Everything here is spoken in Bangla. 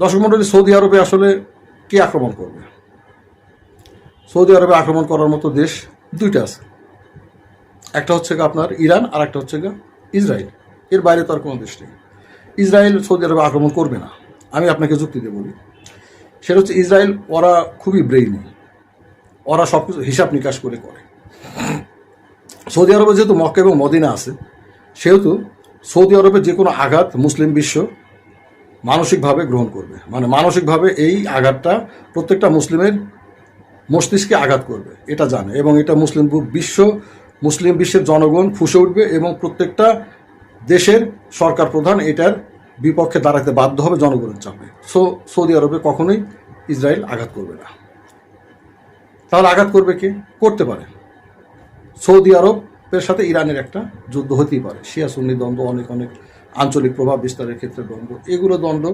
দর্শক মন্ডলী, সৌদি আরবে আসলে কে আক্রমণ করবে? সৌদি আরবে আক্রমণ করার মতো দেশ দুইটা আছে। একটা হচ্ছে আপনার ইরান, আর একটা হচ্ছে ইসরায়েল। এর বাইরে তো আর কোনো দেশ নেই। ইসরায়েল সৌদি আরবে আক্রমণ করবে না। আমি আপনাকে যুক্তি দিয়ে বলি, সেটা হচ্ছে ইসরায়েল, ওরা খুবই ব্রেইনি। ওরা সব কিছু হিসাব নিকাশ করে করে। সৌদি আরবে যেহেতু মক্কা এবং মদিনা আছে, সেহেতু সৌদি আরবের যে কোনো আঘাত মুসলিম বিশ্ব মানসিকভাবে গ্রহণ করবে। মানে মানসিকভাবে এই আঘাতটা প্রত্যেকটা মুসলিমের মস্তিষ্কে আঘাত করবে, এটা জানে। এবং এটা মুসলিম বিশ্ব, মুসলিম বিশ্বের জনগণ ফুসে উঠবে এবং প্রত্যেকটা দেশের সরকার প্রধান এটার বিপক্ষে দাঁড়াতে বাধ্য হবে, জনগণের চাপে। সো, সৌদি আরবে কখনোই ইসরায়েল আঘাত করবে না। তাহলে আঘাত করবে কে? করতে পারে। সৌদি আরবের সাথে ইরানের একটা যুদ্ধ হতেই পারে। শিয়া সুন্নি দ্বন্দ্ব অনেক অনেক আঞ্চলিক প্রভাব বিস্তারের ক্ষেত্রে দ্বন্দ্ব এগুলো দ্বন্দ্ব